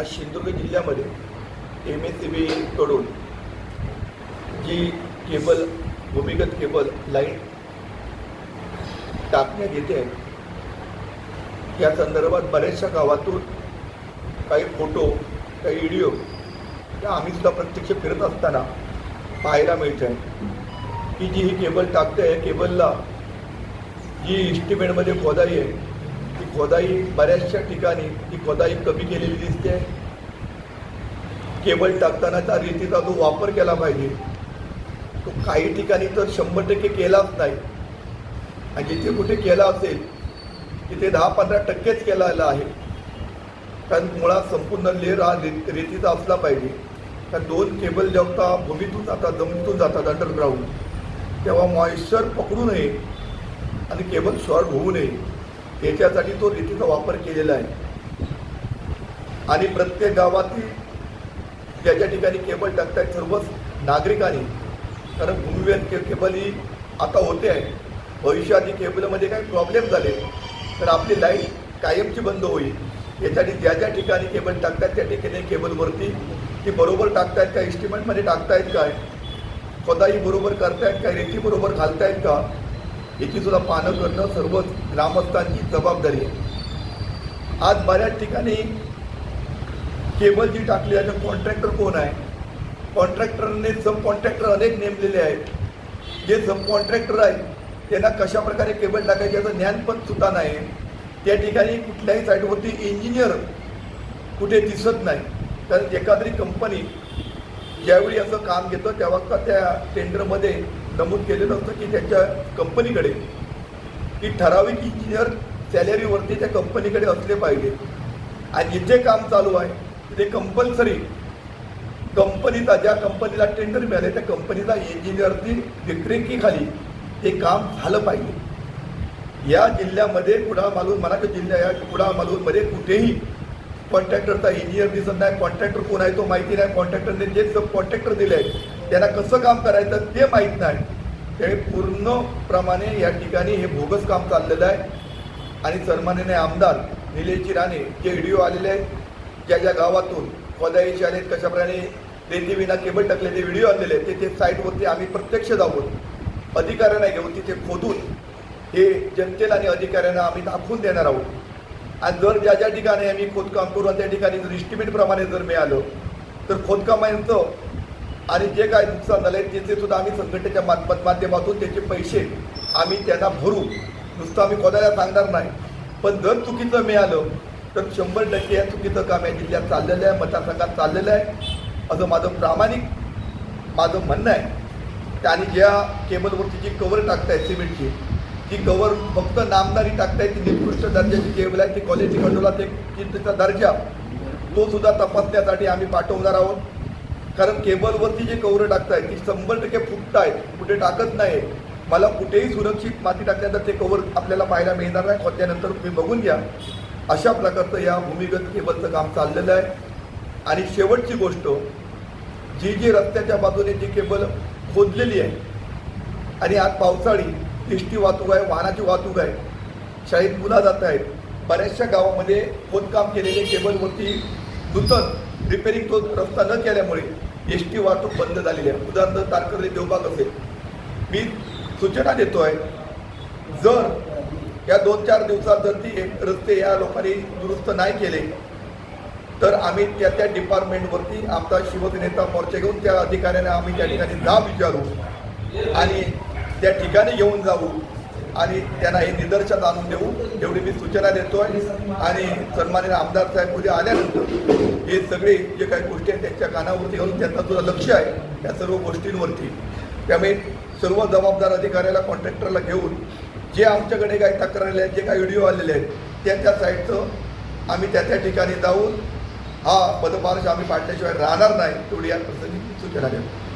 आज सिंधुदुर्ग जिल्ह्यामध्ये M S C बीकडून जी केबल भूमिगत केबल लाईन टाकण्यात येते आहे या संदर्भात बऱ्याचशा गावातून काही फोटो काही व्हिडिओ त्या आम्हीसुद्धा प्रत्यक्ष फिरत असताना पाहायला मिळते की जी ही केबल टाकते आहे केबलला जी इस्टिमेटमध्ये खोदाई आहे खोदाई बऱ्याचशा ठिकाणी ती खोदाई कमी केलेली दिसते. केबल टाकताना त्या रीतीचा जो वापर केला पाहिजे. तो काही ठिकाणी तर शंभर टक्के केलाच नाही. आणि जिथे कुठे केला असेल तिथे दहा पंधरा टक्केच केलेला आहे. कारण मुळात संपूर्ण लेर हा रेतीचा असला पाहिजे. कारण दोन केबल जेव्हा भूमीतून जातात जमिनीतून जातात अंडरग्राऊंड तेव्हा मॉइश्चर पकडू नये आणि केबल शॉर्ट होऊ नये. याच्यासाठी तो रेतीचा वापर केलेला आहे. आणि प्रत्येक गावातील ज्या ज्या ठिकाणी केबल टाकतायत सर्वच नागरिकांनी कारण भूमिवेन के केबल ही आता होते आहे. भविष्यात ही केबलमध्ये काही प्रॉब्लेम झाले तर आपली लाइट कायमची बंद होईल. यासाठी ज्या ज्या ठिकाणी केबल टाकतात त्या ठिकाणी केबलवरती ती बरोबर टाकतायत का इस्टिमेटमध्ये टाकतायत काय? स्वतःही बरोबर करतायत का रेती बरोबर घालतायत का? याची सुद्धा पानं करणं सर्व ग्रामस्थांची जबाबदारी आहे. आज बऱ्याच ठिकाणी केबल जी टाकली आहे कॉन्ट्रॅक्टर कोण आहे? कॉन्ट्रॅक्टरने सब कॉन्ट्रॅक्टर अनेक नेमलेले आहेत. जे सब कॉन्ट्रॅक्टर आहेत त्यांना कशा प्रकारे केबल टाकायचे याचं ज्ञान पण सुद्धा नाही. त्या ठिकाणी कुठल्याही साईडवरती इंजिनियर कुठे दिसत नाही. कारण एखादी कंपनी ज्यावेळी असं काम घेतं तेव्हा त्या टेंडरमध्ये नमूद केलेलं असतं की त्याच्या कंपनीकडे की ठराविक इंजिनियर सॅलरीवरती त्या कंपनीकडे असले पाहिजे. आणि जिथे काम चालू आहे तिथे कंपल्सरी कंपनीचा ज्या कंपनीला टेंडर मिळाले त्या कंपनीचा इंजिनियरची देखरेखीखाली ते काम झालं पाहिजे. या जिल्ह्यामध्ये कुडाळ मालून मराठी जिल्ह्या या कुडामालूरमध्ये कुठेही कॉन्ट्रॅक्टरचा इंजिनियर दिसत नाही. कॉन्ट्रॅक्टर कोण आहे तो माहिती नाही. कॉन्ट्रॅक्टरने जे सब कॉन्ट्रॅक्टर दिले आहेत त्यांना कसं काम करायचं ते माहीत नाही. ते पूर्णप्रमाणे या ठिकाणी हे बोगस काम चाललेलं आहे. आणि सन्माननीय आमदार निलेशजी राणे जे व्हिडिओ आलेले आहेत ज्या ज्या गावातून खोदाईचे आले कशाप्रमाणे रेती विना केबल टाकले ते व्हिडिओ आलेले आहेत ते ते साईटवरती आम्ही प्रत्यक्ष जाऊन अधिकाऱ्यांना घेऊन तिथे खोदून हे जनतेला आणि अधिकाऱ्यांना आम्ही दाखवून देणार आहोत. आणि जर ज्या ज्या ठिकाणी आम्ही खोदकाम करू त्या ठिकाणी जर इस्टिमेटप्रमाणे जर मिळालं तर खोदकामांचं आणि जे काय नुकसान झालं आहे त्याचे सुद्धा आम्ही संघटनेच्या माध्यमातून त्याचे पैसे आम्ही त्यांना भरू नुसतं आम्ही कोणाला सांगणार नाही. पण जर चुकीचं मिळालं तर शंभर टक्के या चुकीचं काम या जिल्ह्यात चाललेलं आहे मतदारसंघात चाललेलं आहे. असं माझं प्रामाणिक माझं म्हणणं आहे. आणि ज्या केबलवरती जी कवर टाकतायत सिमेंटची ती कवर फक्त नामदारी टाकताय ती निकृष्ट दर्जाची केबल आहे ती क्वालिटी कंट्रोलला ते की त्याचा दर्जा तो सुद्धा तपासण्यासाठी आम्ही पाठवणार आहोत. कारण केबलवरती जे कवर टाकतायत ती शंभर टक्के फुटतायत कुठे टाकत नाही मला कुठेही सुरक्षित माती टाकल्यानंतर ते कवर आपल्याला पाहायला मिळणार नाही. खोदल्यानंतर तुम्ही बघून घ्या. अशा प्रकारचं या भूमिगत केबलचं काम चाललेलं आहे. आणि शेवटची गोष्ट जी जी रस्त्याच्या बाजूने जी केबल खोदलेली आहे आणि आज पावसाळी एस वाहतूक आहे वाहनाची वाहतूक आहे शाळेत मुला जात आहेत बऱ्याचशा गावामध्ये खोदकाम केलेले केबलवरती नूतन रिपेरिंग तो रस्ता न केल्यामुळे एस टी वाहतूक बंद झालेली आहे. उदाहरणार्थ तारकर्ली देवबाग असेल. मी सूचना देतो आहे जर या दोन चार दिवसात जर ती रस्ते या लोकांनी दुरुस्त नाही केले तर आम्ही त्या त्या डिपार्टमेंटवरती आमचा शिवसेनेचा मोर्चा घेऊन त्या अधिकाऱ्यांना आम्ही त्या ठिकाणी जाब विचारू आणि त्या ठिकाणी घेऊन जाऊ. आणि त्यांना हे निदर्शन आणून देऊ एवढी मी सूचना देतोय. आणि सन्मानित आमदार साहेब उद्या आल्यानंतर हे सगळे जे काही गोष्टी आहेत त्यांच्या कानावरती येऊन त्यांचा सुद्धा लक्ष आहे त्या सर्व गोष्टींवरती. त्यामुळे सर्व जबाबदार अधिकाऱ्याला कॉन्ट्रॅक्टरला घेऊन जे आमच्याकडे काही तक्रार आहेत जे काही व्हिडिओ आलेले आहेत त्यांच्या साईडचं आम्ही त्या त्या ठिकाणी जाऊन हा पदपारश आम्ही पाडल्याशिवाय राहणार नाही तेवढी या प्रसंगी सूचना देतो.